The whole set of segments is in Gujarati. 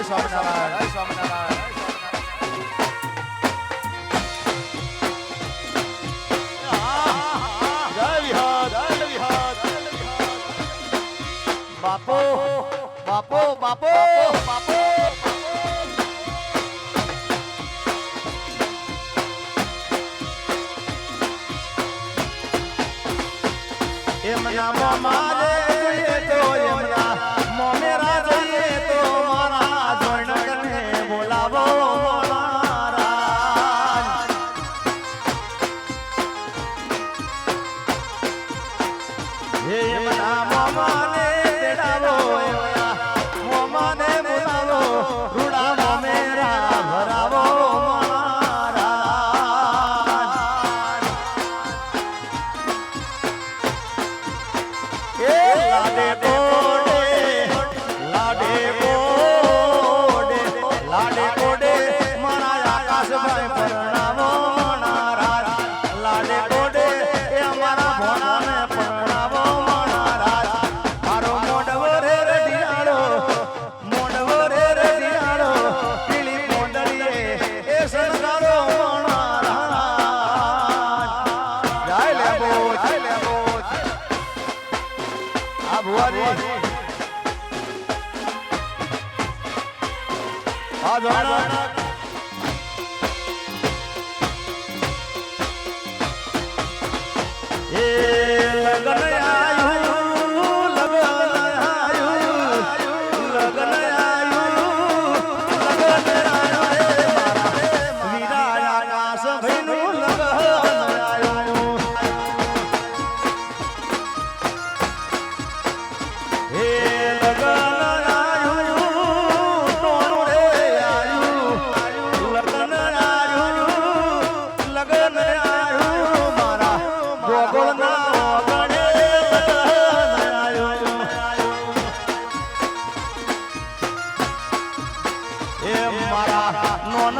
હરે બાપો બાપો બાપો બાપો. એમના મામા મારા મામાને ધોળક એ લગન આયું લગન આયું લગન આયું લગન આયું વીરા નાસ ભઈનું લગન આયું હે એ મારા નોન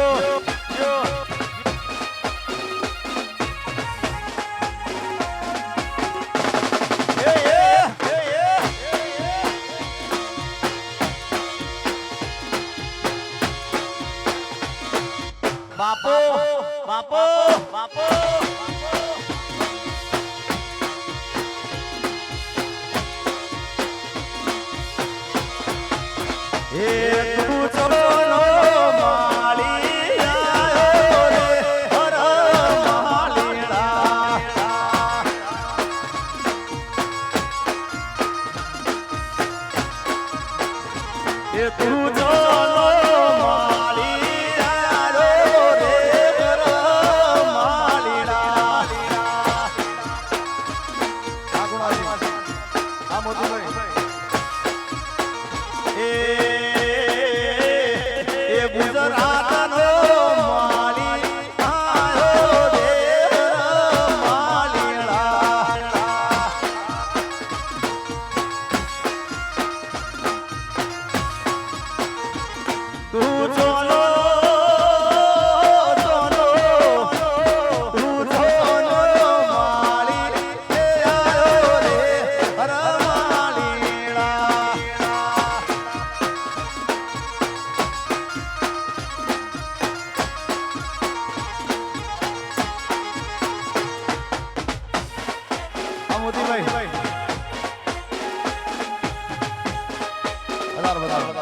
안녕하세요. તું જો. મોતીભાઈ. વધારો વધારો.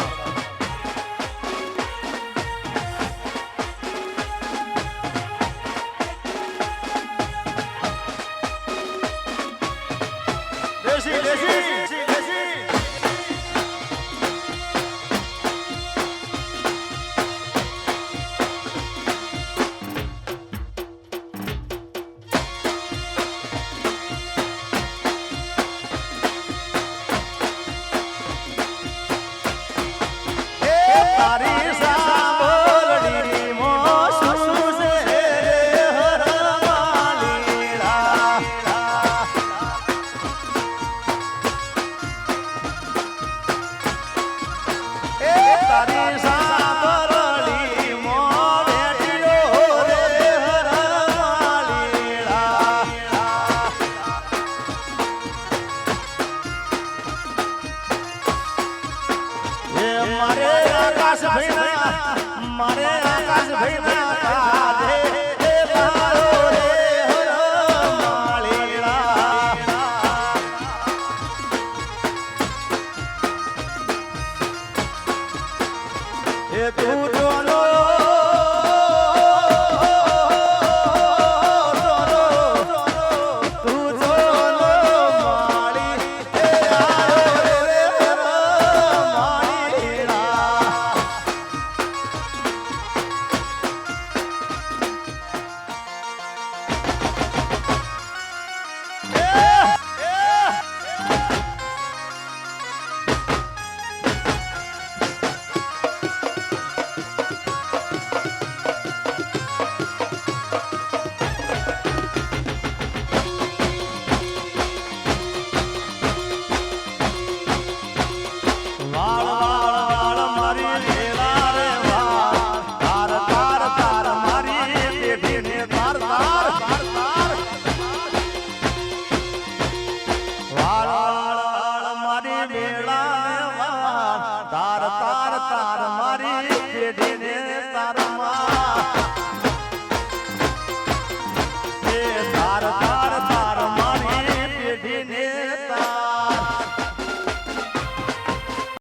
મારે આકાશ ભૈના કાઢે તું